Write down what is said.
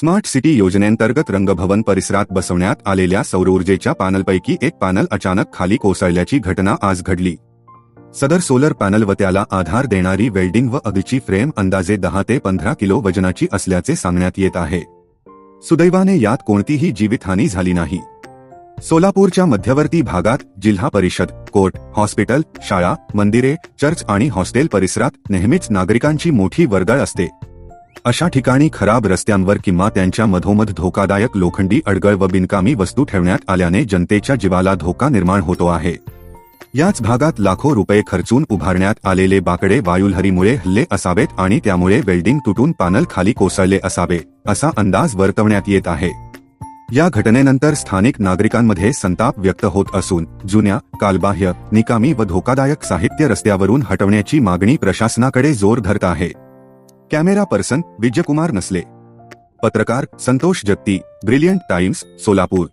Smart city योजनेअंतर्गत रंगभवन परिसरात बसवण्यात आलेल्या सौरऊर्जेच्या पॅनलपैकी एक पॅनल अचानक खाली कोसळल्याची घटना आज घडली. सदर सोलर पॅनल व त्याला आधार देणारी वेल्डिंग व अगची फ्रेम अंदाजे दहा ते पंधरा किलो वजनाची असल्याचे सांगण्यात येत आहे. सुदैवाने यात कोणतीही जीवितहानी झाली नाही. सोलापूरच्या मध्यवर्ती भागात जिल्हा परिषद कोर्ट हॉस्पिटल शाळा मंदिरे चर्च आणि हॉस्टेल परिसरात नेहमीच नागरिकांची मोठी वर्दळ असते. अशा ठिकाणी खराब रस्त्यांवर किंवा त्यांच्या मधोमध धोकादायक लोखंडी अडगळ व बिनकामी वस्तू ठेवण्यात आल्याने जनतेच्या जीवाला धोका निर्माण होतो आहे. याच भागात लाखो रुपये खर्चून उभारण्यात आलेले बाकडे वायुलहरीमुळे हल्ले असावेत आणि त्यामुळे वेल्डिंग तुटून पॅनल खाली कोसळले असावे असा अंदाज वर्तवण्यात येत आहे. या घटनेनंतर स्थानिक नागरिकांमध्ये संताप व्यक्त होत असून जुन्या कालबाह्य निकामी व धोकादायक साहित्य रस्त्यावरून हटवण्याची मागणी प्रशासनाकडे जोर धरत आहे. कॅमेरा पर्सन विजयकुमार नसले. पत्रकार संतोष जगती ब्रिलियंट टाइम्स सोलापूर.